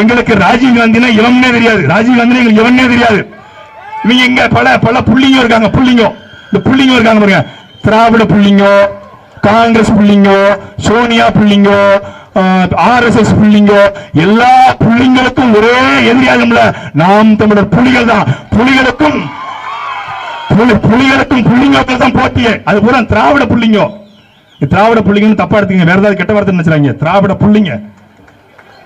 எங்களுக்கு ராஜீவ் காந்தினா இவன்னே தெரியாது. ராஜீவ் காந்தினா எங்களுக்கு இவன்னே தெரியாது. இவங்க எங்க பல பல புள்ளிங்க இருக்காங்க புள்ளிங்க. இந்த புள்ளிங்க இருக்காங்க பாருங்க. திராவிட புள்ளிங்க காங்கிரஸ் புள்ளிங்க சோனியா புள்ளிங்க ஆர்எஸ்எஸ் புள்ளிங்க எல்லா புள்ளிங்களுக்கும் ஒரே எதிரியாகும்ல நாம் தமிழர் புலிகள் தான். புலிகளுக்கும் புலிகளுக்கும் புள்ளிங்களுக்கும் தான் போட்டியே அது பூரா திராவிட புள்ளிங்க. திராவிட புள்ளிங்கன்னு தப்பா எடுத்தீங்க வேற ஏதாவது கெட்ட வார்த்தை நினைச்சாங்க திராவிட புள்ளிங்க.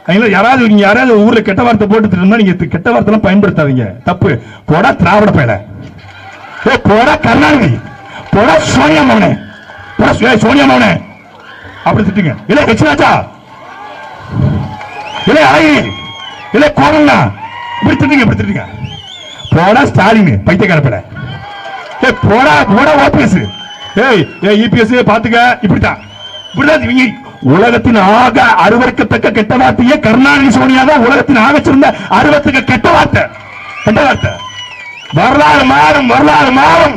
அதனால யாராவது நீங்க யாராவது ஊர்ல கெட்ட வார்த்தை போட்டுட்டு இருந்தா நீங்க கெட்ட வார்த்தை எல்லாம் பயன்படுத்தாதீங்க. தப்பு. போடா திராவிட பயல. ஏ போடா கருணாநிதி. போடா சோனியா மவனே. போடா சோனியா மவனே. அப்படி திட்டுங்க. இல்ல ஹெச்ராஜா. இல்ல அழகி இல்ல கோவண்ணா இப்படி திட்டுங்க இப்படி திட்டுங்க. போடா ஸ்டாலின் பைத்தியக்கார பட ஏய் போடா போடா ஓபிஎஸ். ஏய் ஏய் இபிஎஸ் பாத்துக்க இப்படித்தான். இப்படிதான் இவங்க உலகத்தின் ஆக அறுவருக்கத்தக்க கெட்ட வார்த்தையே கருணாநிதி சோனியா தான் உலகத்தின் ஆக சிறந்த அருவத்துக்கு கெட்ட வார்த்தை. கெட்ட வார்த்தை. வரலாறு மாறும் வரலாறு மாறும்.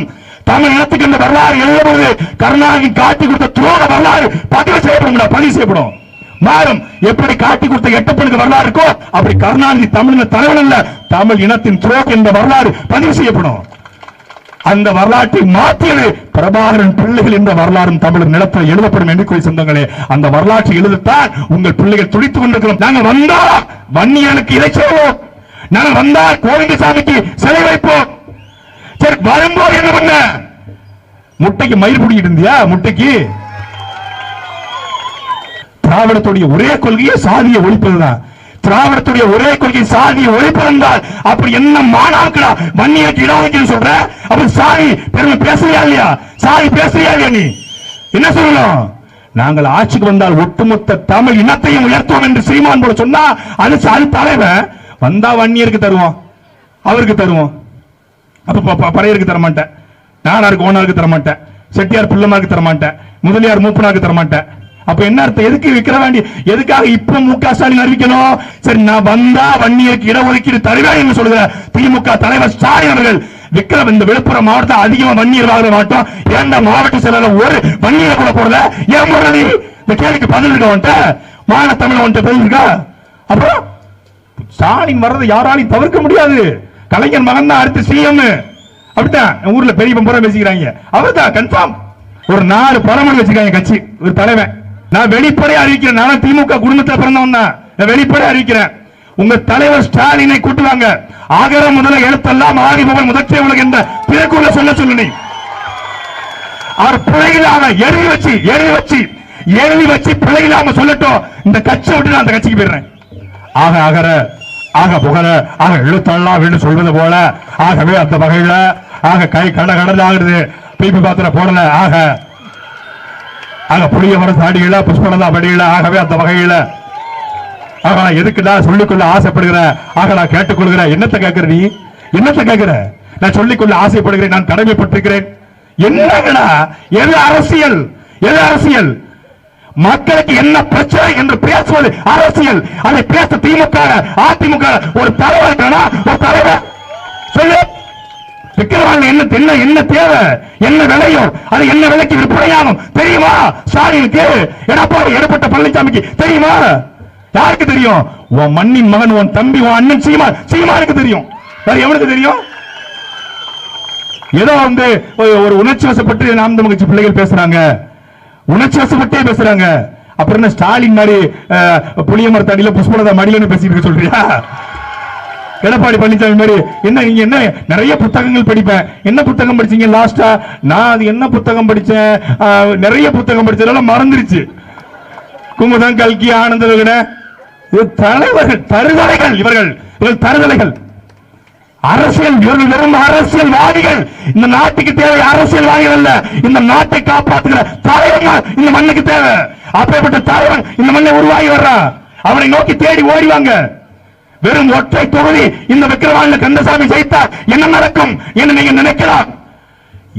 தமிழ் இனத்துக்கு இந்த வரலாறு எழுதும்போது கருணாநிதி காட்டி கொடுத்த துரோக வரலாறு பதிவு செய்யப்படும் பதிவு செய்யப்படும். மாறும். எப்படி காட்டி கொடுத்த எட்டப்பனுக்கு வரலாறு இருக்கோ அப்படி கருணாநிதி தமிழின தலைவன் அல்ல தமிழ் இனத்தின் துரோகம் என்ற வரலாறு பதிவு செய்யப்படும். அந்த வரலாற்றை மாற்றியது. பிரபாகரன் பிள்ளைகள் என்ற வரலாறும் தமிழர் நிலத்தில் எழுதப்படும் என்று கூறி சொந்தங்களே அந்த வரலாற்றை எழுதத்தான் உங்கள் பிள்ளைகள் துடித்துக் கொண்டிருக்கிறோம். நாங்கள் வந்தா வன்னியனுக்கு இதை செய்வோம் நாங்கள் வந்தா கோவிந்தசாமிக்கு சிலை வைப்போம். சரி வரும்போது என்ன பண்ண? முட்டைக்கு மயிர் பிடிக்கிட்டு இருந்தியா? முட்டைக்கு? திராவிடத்துடைய ஒரே கொள்கையே சாதியை ஒழிப்பதுதான். திராவிடத்துடைய ஒரே கொள்கை சாதியை ஒழிப்பதென்றால் அப்படி என்ன மாணாக்கடா வன்னியருக்கு இடஒதுக்கீடு சொல்ற? அப்படி சாதி பெருமை பேசுறியா இல்லையா? சாதி பேசுறியா இல்லையா நீ? என்ன சொல்லணும்? நாங்கள் ஆட்சிக்கு வந்தால் ஒட்டுமொத்த தமிழ் இனத்தையும் உயர்த்துவோம் என்று சீமான் போல சொன்னா அது சாதி தலைவன். வந்தா வன்னியருக்கு தருவோம் அவருக்கு தருவோம். அப்ப பறையருக்கு தர மாட்டேன் நாடாருக்கு ஓனருக்கு தர மாட்டேன் செட்டியார் பிள்ளைமாருக்கு தர மாட்டேன் முதலியார் மூப்பனாருக்கு தர மாட்டேன் அப்ப என்ன அர்த்தம்? எதுக்கு விக்கிற வேண்டிய எதுக்காக இப்ப மு க ஸ்டாலின் அறிவிக்கணும்? சரி நான் வந்தா வன்னியருக்கு இடஒதுக்கீடு தருவேன் என்று சொல்கிற திமுக தலைவர் ஸ்டாலின் அவர்கள் விக்ரம் இந்த விழுப்புரம் மாவட்டத்தை அதிகமா வன்னியர் வாங்க மாட்டோம். ஏன்டா மாவட்ட செயலாளர் ஒரு வன்னியர் கூட போடல? ஏன் போடல நீ? இந்த கேள்விக்கு பதில் இருக்க வந்துட்ட மாநில தமிழ் வந்துட்டு பதில் இருக்கா? அப்புறம் ஸ்டாலின் வர்றதை யாராலையும் தவிர்க்க முடியாது. கலைஞர் மகன் தான் அடுத்து சிஎம் அப்படித்தான். ஊர்ல பெரிய பம்பரம் பேசிக்கிறாங்க. அவர்தான் கன்ஃபார்ம் ஒரு நாலு பரமன் வச்சுக்காங்க கட்சி. ஒரு தலைவன். நான் வெளிப்படையா அறிவிக்கிறேன். நான் திமுக குடும்பத்தில் பிறந்தவன் தான். நான் வெளிப்படையா அறிவிக்கிறேன். உங்க தலைவர் ஸ்டாலினை கூட்டுவாங்க. ஆகர முதல எழுத்தெல்லாம் ஆதி முதல் முதற்றை உலக என்ற பிறக்குள்ள சொல்ல சொல்லு நீ அவர் பிழையில்லாம எழுதி வச்சு எழுதி வச்சு எழுதி வச்சு பிழையில்லாம சொல்லட்டும். இந்த கட்சி விட்டு நான் அந்த கட்சிக்கு போயிடுறேன். ஆக அகர ஆக புகழ ஆக எழுத்தெல்லாம் அப்படின்னு சொல்வது போல ஆகவே அந்த வகையில ஆக கை கட கடல் ஆகுது பிபி பாத்திர போடல. ஆக ஆக புளிய மர தாடிகள புஷ்பலதா படிகள ஆகவே அந்த வகையில. ஆக நான் எதுக்குடா சொல்லிக்கொள்ள ஆசைப்படுகிற ஆக நான் கேட்டுக்கொள்கிறேன். என்னத்தை கேட்கிற நீ? என்னத்தை கேட்கிற? நான் சொல்லிக்கொள்ள ஆசைப்படுகிறேன் நான் கடமைப்பட்டிருக்கிறேன். என்னங்கடா? எது அரசியல்? எது அரசியல்? மக்களுக்கு என்ன பிரச்சனை என்று பேசுவது அரசியல்? அதை பேச திமுக அதிமுக ஒரு தலைவர் ஒரு தலைவர். சொல்லு. விக்கிரவாண்டி என்ன என்ன என்ன தேவை என்ன விலையும் அது என்ன விலைக்கு விற்பனையாகும்? தெரியுமா? ஸ்டாலினுக்கு. எடப்பாடி எடப்பட்ட பழனிசாமிக்கு தெரியுமா? யாருக்கு தெரியும்? உன் மண்ணின் மகன் உன் தம்பி உன் அண்ணன் சீமான் சீமானுக்கு தெரியும். வேற எவனுக்கு தெரியும்? ஏதோ வந்து ஒரு- உணர்ச்சி வசப்பட்டு நாம் தமிழ்ச்சி பிள்ளைகள் பேசுறாங்க. உணர்ச்சி வசப்பட்டே பேசுறாங்க. அப்புறம் என்ன ஸ்டாலின் மாதிரி புளிய மரத்தடியில புஷ்பலதா மடியிலன்னு பேசிட்டு சொல்றியா? எடப்பாடி பழனிசாமி மாதிரி என்ன நீங்க என்ன நிறைய புத்தகங்கள் படிப்பேன். என்ன புத்தகம் படிச்சீங்க? லாஸ்டா நான் அது என்ன புத்தகம் படிச்சேன்? நிறைய புத்தகம் படிச்சதால மறந்துருச்சு. குமுதம் கல்கி ஆனந்த விகட தலைவர்கள் தருதலைகள் இவர்கள். இவர்கள் தருதலைகள். அரசியல் இவர்கள் வெறும் அரசியல்வாதிகள். இந்த நாட்டுக்கு தேவை அரசியல்வாதிகள் அல்ல இந்த நாட்டை காப்பாத்துகிற தலைவன் இந்த மண்ணுக்கு தேவை. அப்பேற்பட்ட தலைவன் இந்த மண்ணை உருவாகி வர்றான். அவனை நோக்கி தேடி ஓடிவாங்க. வெறும் ஒற்றை தொகுதி இந்த விக்கிரவாண்ட கந்தசாமி ஜெயித்தா என்ன நடக்கும் என்று நீங்க நினைக்கலாம்.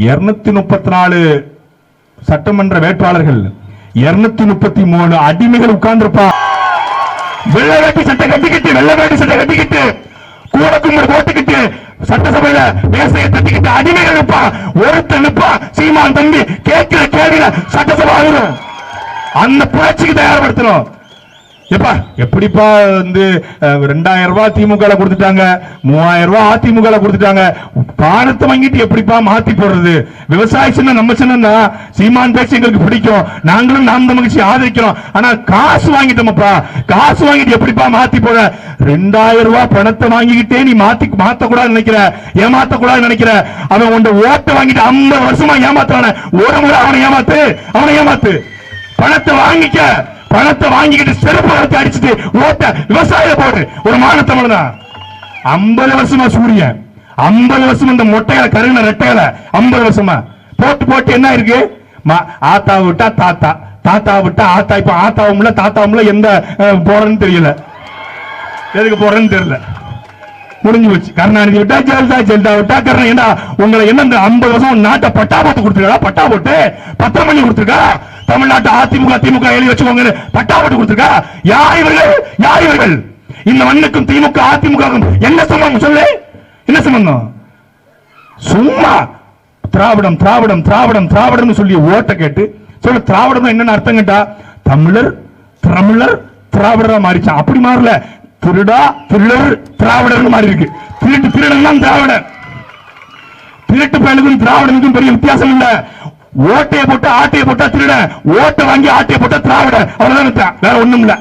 இருநூத்தி முப்பத்தி நாலு சட்டமன்ற வேட்பாளர்கள் இருநூத்தி முப்பத்தி மூணு அடிமைகள் உட்கார்ந்திருப்பா. வெள்ளை வேட்டி சட்டை கட்டிக்கிட்டு வெள்ளை வேட்டி சட்டை கட்டிக்கிட்டு கூட கும்பல் போட்டுக்கிட்டு சட்டசபையில மேசையை தட்டிக்கிட்டு அடிமைகள் இருப்பா ஒருத்தன் நிற்பா. சீமான் தம்பி கேட்கிற கேள்வியில சட்டசபை ஆயிரும் அந்த புரட்சிக்கு தயார்படுத்தணும் எப்பா எப்படிப்பா வந்து ரெண்டாயிரம் ரூபாய் திமுக கொடுத்துட்டாங்க மூவாயிரம் ரூபாய் அதிமுக கொடுத்துட்டாங்க பணத்தை வாங்கிட்டு எப்படிப்பா மாத்தி போடுறது? விவசாய சின்ன நம்ம சின்னம்னா சீமான் பேச்சு எங்களுக்கு பிடிக்கும். நாங்களும் நாம் தமிழ்ச்சி ஆதரிக்கிறோம். ஆனா காசு வாங்கிட்டோமப்பா. காசு வாங்கிட்டு எப்படிப்பா மாத்தி போட? ரெண்டாயிரம் ரூபாய் பணத்தை வாங்கிக்கிட்டே நீ மாத்தி மாத்த கூடாது நினைக்கிற? ஏமாத்த கூடாது நினைக்கிற? அவன் உண்ட ஓட்டை வாங்கிட்டு ஐம்பது வருஷமா ஏமாத்துறான. ஒரு முறை அவனை ஏமாத்து அவனை ஏமாத்து. பணத்தை வாங்கிக்க. பணத்தை வாங்கிக்கிட்டு செருப்பு வளர்த்து அடிச்சுட்டு ஓட்ட விவசாயம் போடு. ஒரு மானத்தமிழ் தான் ஐம்பது வருஷமா சூரியன் ஐம்பது வருஷம் இந்த மொட்டைகளை கருகின ரெட்டைகளை ஐம்பது வருஷமா. போட்டு போட்டு என்ன இருக்கு? மா- ஆத்தா விட்டா தாத்தா. தாத்தா விட்டா ஆத்தா. இப்ப ஆத்தாவும் இல்ல தாத்தாவும் இல்ல எந்த அஹ், போறேன்னு தெரியல. எதுக்கு போறேன்னு தெரியல. முடிஞ்சு போச்சு. கருணாநிதி விட்டா ஜெயலலிதா ஜெயலலிதா விட்டா கருணா. ஏண்டா உங்களை என்ன இந்த ஐம்பது வருஷம் நாட்டை பட்டா போட்டு கொடுத்துருக்கா பட்டா போட்டு பத்திரம் பண்ணி கொடுத்துருக்கா? தமிழ்நாட்டு அதிமுக திமுக எழுதி வச்சுக்கோங்க பட்டாபட்டு கொடுத்துருக்கா? யார் இவர்கள்? யார் இவர்கள்? இந்த மண்ணுக்கும் திமுக அதிமுக என்ன சம்பந்தம்? சொல்லு. என்ன சம்பந்தம்? சும்மா திராவிடம் திராவிடம் திராவிடம் திராவிடம் சொல்லி ஓட்ட கேட்டு சொல்ல திராவிடம் என்னன்னு அர்த்தம் கேட்டா தமிழர் தமிழர் திராவிடரா மாறிச்சான். அப்படி மாறல. திருடா திருடர் திராவிடர் மாறி இருக்கு. திருட்டு திருடன் தான் திராவிடர் திருட்டு பயலுக்கும் திராவிடனுக்கும் பெரிய வித்தியாசம் இல்ல. ஓட்டையை போட்டு ஆட்டையை போட்டா திருட. ஓட்டை வாங்கி ஆட்டையை போட்டா திராவிட. அவ்வளவுதான் வேற ஒண்ணும் இல்ல.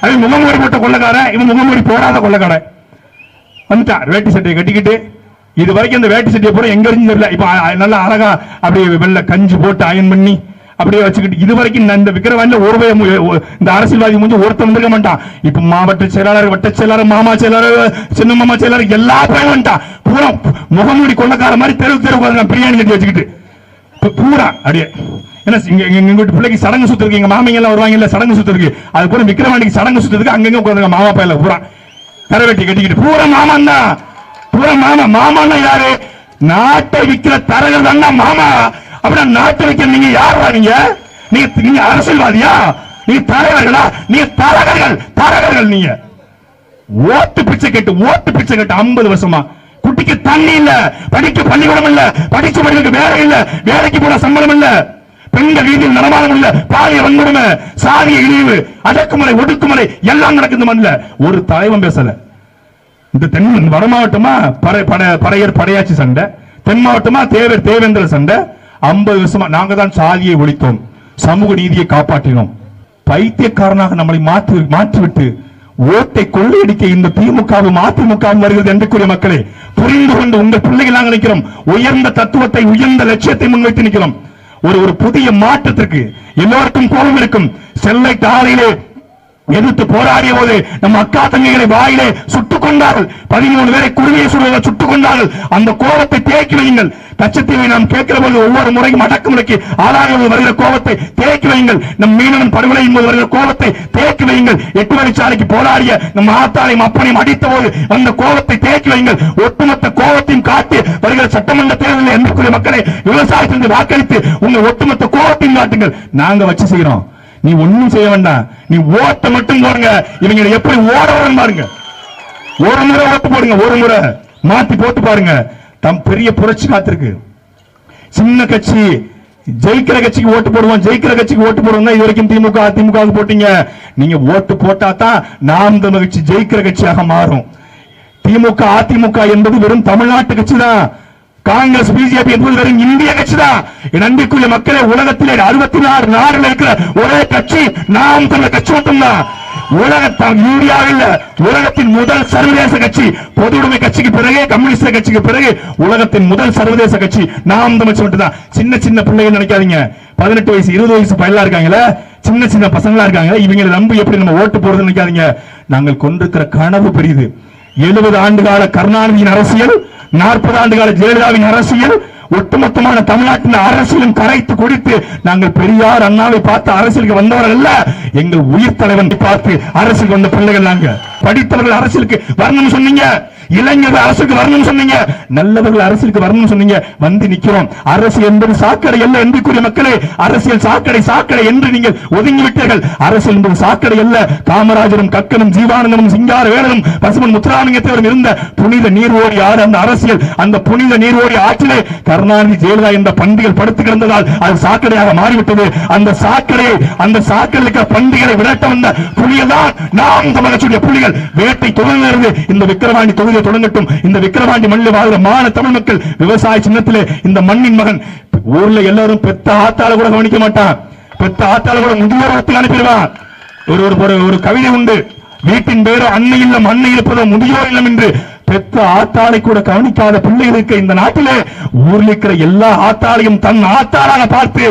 அவன் முகமூடி போட்ட கொள்ளக்காரன் இவன் முகமூடி போடாத கொள்ளக்காரன். வந்துட்டான். வேட்டி சட்டையை கட்டிக்கிட்டு இது வரைக்கும் இந்த வேட்டி சட்டையை பூரா எங்க இருந்து தெரியல. இப்ப நல்லா அழகா அப்படியே வெள்ளை கஞ்சி போட்டு அயன் பண்ணி அப்படியே வச்சுக்கிட்டு இது வரைக்கும் நான் இந்த விக்கிரவாண்டில ஒரு பய- இந்த அரசியல்வாதி முடிஞ்சு ஒருத்தன் வந்திருக்க மாட்டான். இப்ப மாவட்ட செயலாளர் வட்ட செயலாளர் மாமா செயலாளர் சின்ன மாமா செயலாளர் எல்லா பேரும் வந்துட்டான். பூரா முகமூடி கொள்ளக்கார மாதிரி தெருவு தெருவு பிரியாணி கட்டி வச்சுக்கிட்டு. பூரா அப்படியே. என்ன எங்க பிள்ளைக்கு சடங்கு சுத்துறதுக்கு எங்க மாமிங்க எல்லாம் வருவாங்க இல்ல சடங்கு சுத்துறதுக்கு. அது கூட விக்கிரவாண்டிக்கு சடங்கு சுத்துறதுக்கு அங்கங்க உட்காந்து மாமா பையில பூரா. கரவெட்டி கட்டிக்கிட்டு பூரா மாமன் தான் பூரா மாமா மாமான்னா யாரு? நாட்டை விக்கிற தரகர் தான் மாமா. அப்படின்னா நாட்டை விக்கிற நீங்க யாரா நீங்க? நீங்க நீங்க அரசியல்வாதியா? நீங்க தரகர்களா? நீங்க தரகர்கள் தரகர்கள் நீங்க. ஓட்டு பிச்சை கேட்டு ஓட்டு பிச்சை கேட்டு 50 வருஷமா குட்டிக்கு தண்ணி இல்ல படிக்க பள்ளிக்கூடம் இல்ல படிச்ச படிக்க வேலை இல்ல வேலைக்கு போன சம்பளம் இல்ல பெண்கள் வீதியில் நடமாடம் இல்ல பாலிய வன்கொடுமை சாதிய இழிவு அடக்குமுறை ஒடுக்குமுறை எல்லாம் நடக்குது மண்ணில். ஒரு தலைவன் பேசல. இந்த தென் வட மாவட்டமா படை பட படையர் படையாச்சி சண்டை தென் மாவட்டமா தேவர் தேவேந்திர சண்டை. ஐம்பது வருஷமா நாங்க தான் சாதியை ஒழித்தோம் சமூக நீதியை காப்பாற்றினோம். பைத்தியக்காரனாக நம்மளை மாற்றி மாற்றிவிட்டு ஓட்டை கொள்ளையடிக்க இந்த திமுகவும் அதிமுகவும் வருகிறது கூறிய மக்களே புரிந்து கொண்டு உங்கள் பிள்ளைகள் நாங்கள் நிற்கிறோம் உயர்ந்த தத்துவத்தை உயர்ந்த லட்சியத்தை முன்வைத்து நிற்கிறோம். ஒரு ஒரு புதிய மாற்றத்திற்கு எல்லோருக்கும் கோபம் இருக்கும். செல்லை தாரையிலே எதிர்த்து போராடிய போது நம் அக்கா தங்கைகளை வாயிலே சுட்டுக் கொண்டார்கள். பதிமூணு பேரை குருவியை சுடுவதை சுட்டுக் கொண்டார்கள். அந்த கோபத்தை தேக்கி வையுங்கள். கச்சத்தீவை நாம் கேட்கிற போது ஒவ்வொரு முறையும் அடக்குமுறைக்கு ஆளாகும் வருகிற கோபத்தை தேக்கி வையுங்கள். நம் மீனவன் படுகொலையின் போது வருகிற கோபத்தை தேக்கி வையுங்கள். எட்டு வழிச்சாலைக்கு போராடிய நம் ஆத்தாளையும் அப்பனையும் அடித்த போது அந்த கோபத்தை தேக்கி வையுங்கள். ஒட்டுமொத்த கோபத்தையும் காட்டி வருகிற சட்டமன்ற தேர்தலில் எந்தக்குரிய மக்களை விவசாயத்திலிருந்து வாக்களித்து உங்கள் ஒட்டுமொத்த கோபத்தையும் காட்டுங்கள். நாங்க வச்சு செய்யறோம் நீ ஒண்ணும் செய்ய வேண்டாம். நீ ஓட்ட மட்டும் போடுங்க. இவங்க எப்படி ஓட பாருங்க. ஒரு முறை ஓட்டு போடுங்க ஒரு முறை. மாத்தி போட்டு பாருங்க. தம் பெரிய புரட்சி காத்திருக்கு. சின்ன கட்சி ஜெயிக்கிற கட்சிக்கு ஓட்டு போடுவோம் ஜெயிக்கிற கட்சிக்கு ஓட்டு போடுவோம் இது வரைக்கும் திமுக அதிமுக போட்டீங்க. நீங்க ஓட்டு போட்டா தான் நாம் தமிழ் கட்சி ஜெயிக்கிற கட்சியாக மாறும். திமுக அதிமுக என்பது வெறும் தமிழ்நாட்டு கட்சி தான். காங்கிரஸ் பிஜேபி என்பது வெறும் இந்திய கட்சி தான். என் மக்களை மக்களே உலகத்திலே அறுபத்தி நாலு நாடுல இருக்கிற ஒரே கட்சி நாம் தமிழர் கட்சி மட்டும்தான். உலகத்தான் இந்தியாவில் உலகத்தின் முதல் சர்வதேச கட்சி பொது உடைமை கட்சிக்கு பிறகு கம்யூனிஸ்ட் கட்சிக்கு பிறகு உலகத்தின் முதல் சர்வதேச கட்சி நாம் தமிழ் மட்டும்தான். சின்ன சின்ன பிள்ளைகள் நினைக்காதீங்க. பதினெட்டு வயசு இருபது வயசு பையலா இருக்காங்களே சின்ன சின்ன பசங்களா இருக்காங்க இவங்களை நம்பி எப்படி நம்ம ஓட்டு போடுறதுன்னு நினைக்காதீங்க. நாங்கள் கொண்டிருக்கிற கனவு பெரியது. எழுபது ஆண்டு கால கருணாநிதியின் அரசியல் நாற்பது ஆண்டு கால ஜெயலலிதாவின் அரசியல் ஒட்டுமொத்தமான தமிழ்நாட்டின் அரசியலும் கரைத்து குடித்து நாங்கள் பெரியார் அண்ணாவை பார்த்து அரசியலுக்கு வந்தவர்கள் அல்ல எங்கள் உயிர் தலைவன் பார்த்து அரசுக்கு வந்த பிள்ளைகள் நாங்க படித்தவர்கள் அரசியலுக்கு வரணும்னு சொன்னீங்க. இளைஞர்கள் அரசுக்கு வரணும்னு சொன்னீங்க. நல்லவர்கள் அரசுக்கு வரணும்னு சொன்னீங்க. வந்து நிக்கிறோம். அரசு என்பது சாக்கடை அல்ல என்று கூறிய மக்களே அரசியல் சாக்கடை சாக்கடை என்று நீங்கள் ஒதுங்கிவிட்டீர்கள். அரசியல் என்பது சாக்கடை அல்ல. காமராஜரும் கக்கனும் ஜீவானந்தனும் சிங்கார வேலனும் பசுமன் முத்துராமலிங்கத்தேவரும் இருந்த புனித நீர் ஓடி ஆறு அந்த அரசியல். அந்த புனித நீர் ஓடி ஆற்றிலே கருணாநிதி ஜெயலலிதா என்ற பண்டிகள் படுத்து கிடந்ததால் அது சாக்கடையாக மாறிவிட்டது. அந்த சாக்கடையை அந்த சாக்கடையில் இருக்கிற பண்டிகளை விரட்ட வந்த புலிகள் தான் நாம் தமிழகத்துடைய புலிகள். வேட்டை தொடர்ந்து இந்த விக்கிரவாணி தொகுதி தொகுதியை தொடங்கட்டும். இந்த விக்கிரவாண்டி மண்ணில் வாழ்கிற மான தமிழ் மக்கள் விவசாய சின்னத்திலே இந்த மண்ணின் மகன் ஊர்ல எல்லாரும் பெத்த ஆத்தால கூட கவனிக்க மாட்டான். பெத்த ஆத்தால கூட முதியோரத்துக்கு அனுப்பிடுவான். ஒரு ஒரு ஒரு- கவிதை உண்டு. வீட்டின் பேரு அன்னை இல்லம் அன்னை இருப்பதோ முதியோர் இல்லம் என்று பெத்த ஆத்தாளை கூட கவனிக்காத பிள்ளைகளுக்கு இந்த நாட்டிலே ஊரில் இருக்கிற எல்லா ஆத்தாளையும் தன் ஆத்தாளாக பார்த்து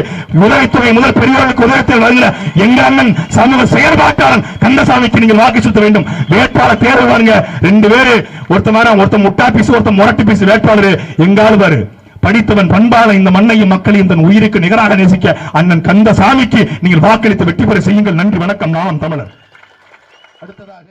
உதவித்துறை முதல் பெரியவர்களுக்கு உதவித்தில் வருகிற எங்க அண்ணன் சமூக செயற்பாட்டாளன் கந்தசாமிக்கு நீங்கள் வாக்கு செலுத்த வேண்டும். வேட்பாளர் தேர்வு பாருங்க. ரெண்டு பேரு ஒருத்தன் வரான், ஒருத்தன் முட்டா பீஸ் ஒருத்தன் முரட்டு பீஸ் வேட்பாளர். எங்காலும் பாரு. படித்தவன் பண்பான இந்த மண்ணையும் மக்களையும் தன் உயிருக்கு நிகராக நேசிக்க அண்ணன் கந்தசாமிக்கு நீங்கள் வாக்களித்து வெற்றி பெற செய்யுங்கள். நன்றி வணக்கம். நான் தமிழர். அடுத்ததாக